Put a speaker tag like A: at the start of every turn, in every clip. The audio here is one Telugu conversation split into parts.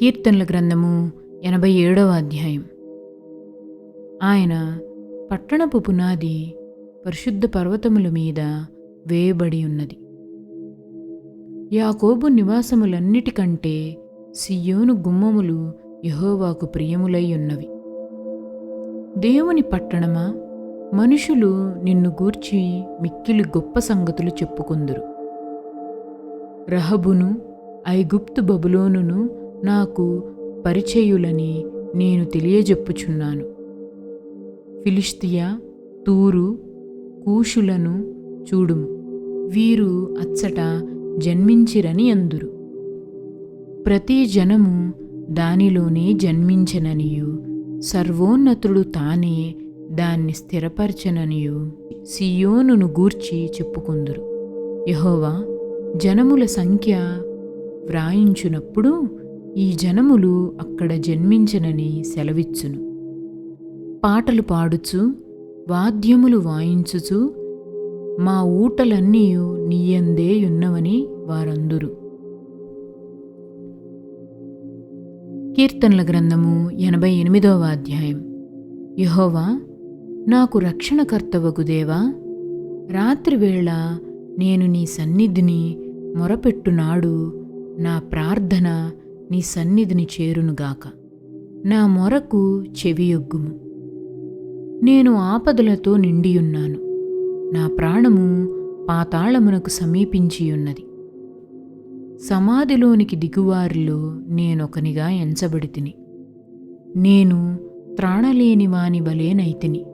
A: కీర్తనల గ్రంథము ఎనభై ఏడవ అధ్యాయం. ఆయన పట్టణపు పునాది పరిశుద్ధ పర్వతముల మీద వేయబడి ఉన్నది. యాకోబు నివాసములన్నిటికంటే సియోను గుమ్మములు యహోవాకు ప్రియములై ఉన్నవి. దేవుని పట్టణమా? మనుషులు నిన్ను గూర్చి మిక్కిలి గొప్ప సంగతులు చెప్పుకుందురు. రహబును ఐగుప్తు బబులోనును నాకు పరిచయులని నేను తెలియజెప్పుచున్నాను. ఫిలిస్తియా తూరు కూషులను చూడుము. వీరు అచ్చట జన్మించిరని అందురు. ప్రతి జనము దానిలోనే జన్మించననియు. సర్వోన్నతుడు తానే దాన్ని స్థిరపరచననియు. సియోనును గూర్చి చెప్పుకుందురు. యహోవా జనముల సంఖ్య వ్రాయించునప్పుడు ఈ జనములు అక్కడ జన్మించనని సెలవిచ్చును. పాటలు పాడుచు వాద్యములు వాయించుచు మా ఊటలన్నీ నీయందే యున్నవని వారందురు. కీర్తనల గ్రంథము ఎనభై ఎనిమిదవ అధ్యాయం. యహోవా నాకు రక్షణకర్తవకు దేవా రాత్రివేళ నేను నీ సన్నిధిని మొరపెట్టునాడు నా ప్రార్థన నీ సన్నిధిని చేరునుగాక నా మొరకు చెవియొగ్గుము. నేను ఆపదలతో నిండియున్నాను. నా ప్రాణము పాతాళమునకు సమీపించియున్నది. సమాధిలోనికి దిగువారిలో నేనొకనిగా ఎంచబడితిని. నేను త్రాణలేని వాని వలేనైతిని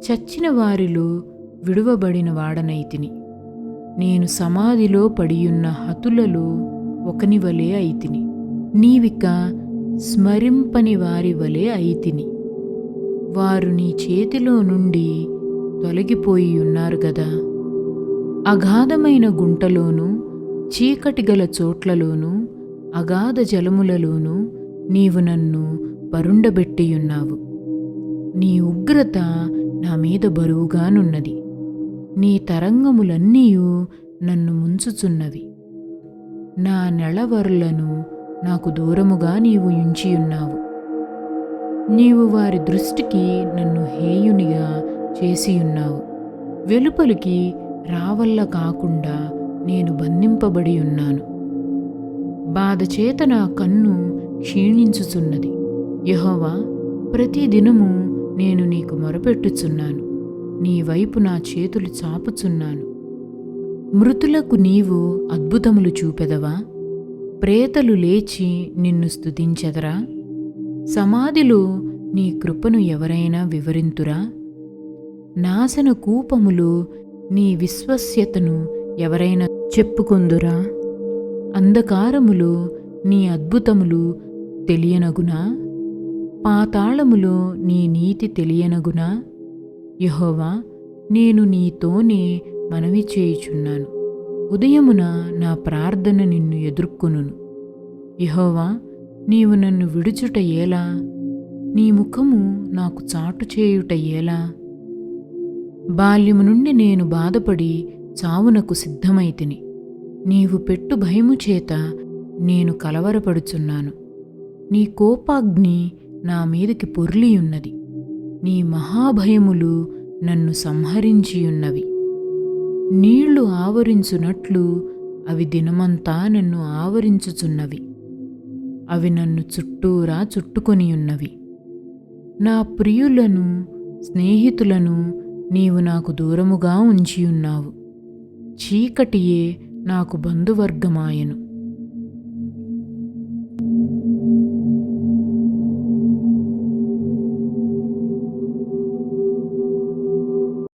A: చచ్చిన వారిలో విడువబడిన వాడనైతిని. నేను సమాధిలో పడియున్న హతులలో ఒకని వలె అయితిని. నీవిక స్మరింపని వారి వలె అయితిని. వారు నీ చేతిలో నుండి తొలగిపోయి ఉన్నారు గదా. అగాధమైన గుంటలోనూ చీకటి గల చోట్లలోనూ అగాధ జలములలోనూ నీవు నన్ను పరుండబెట్టియున్నావు నీ ఉగ్రత నా మీద బరువుగానున్నది. నీ తరంగములన్నీయూ నన్ను ముంచుచున్నవి. నా నెలవరులను నాకు దూరముగా నీవు ఉంచియున్నావు. నీవు వారి దృష్టికి నన్ను హేయునిగా చేసియున్నావు. వెలుపలికి రావల్ల కాకుండా నేను బంధింపబడి ఉన్నాను బాధచేత నా కన్ను క్షీణించుచున్నది. యహోవా ప్రతిదినము నేను నీకు మొరపెట్టుచున్నాను. నీ వైపు నా చేతులు చాపుచున్నాను. మృతులకు నీవు అద్భుతములు చూపెదవా? ప్రేతలు లేచి నిన్ను స్తుతించెదరా? సమాధిలో నీ కృపను ఎవరైనా వివరింతురా? నాశన కూపములు నీ విశ్వస్యతను ఎవరైనా చెప్పుకొందురా? అంధకారములో నీ అద్భుతములు తెలియనగునా? పాతాళములో నీ నీతి తెలియనగునా? యహోవా నేను నీతోనే మనవి చేయుచున్నాను. ఉదయమున నా ప్రార్థన నిన్ను ఎదుర్కొనును. యహోవా నీవు నన్ను విడుచుట ఏలా నీ ముఖము నాకు చాటు చేయుట ఏలా బాల్యము నుండి నేను బాధపడి చావునకు సిద్ధమైతిని. నీవు పెట్టు భయము చేత నేను కలవరపడుచున్నాను. నీ కోపాగ్ని నా మీదకి పొర్లియున్నది. నీ మహాభయములు నన్ను సంహరించియున్నవి. నీళ్ళు ఆవరించునట్లు అవి దినమంతా నన్ను ఆవరించుచున్నవి. అవి నన్ను చుట్టూరా చుట్టుకొనియున్నవి. నా ప్రియులను స్నేహితులను నీవు నాకు దూరముగా ఉంచియున్నావు. చీకటియే నాకు బంధువర్గమాయను.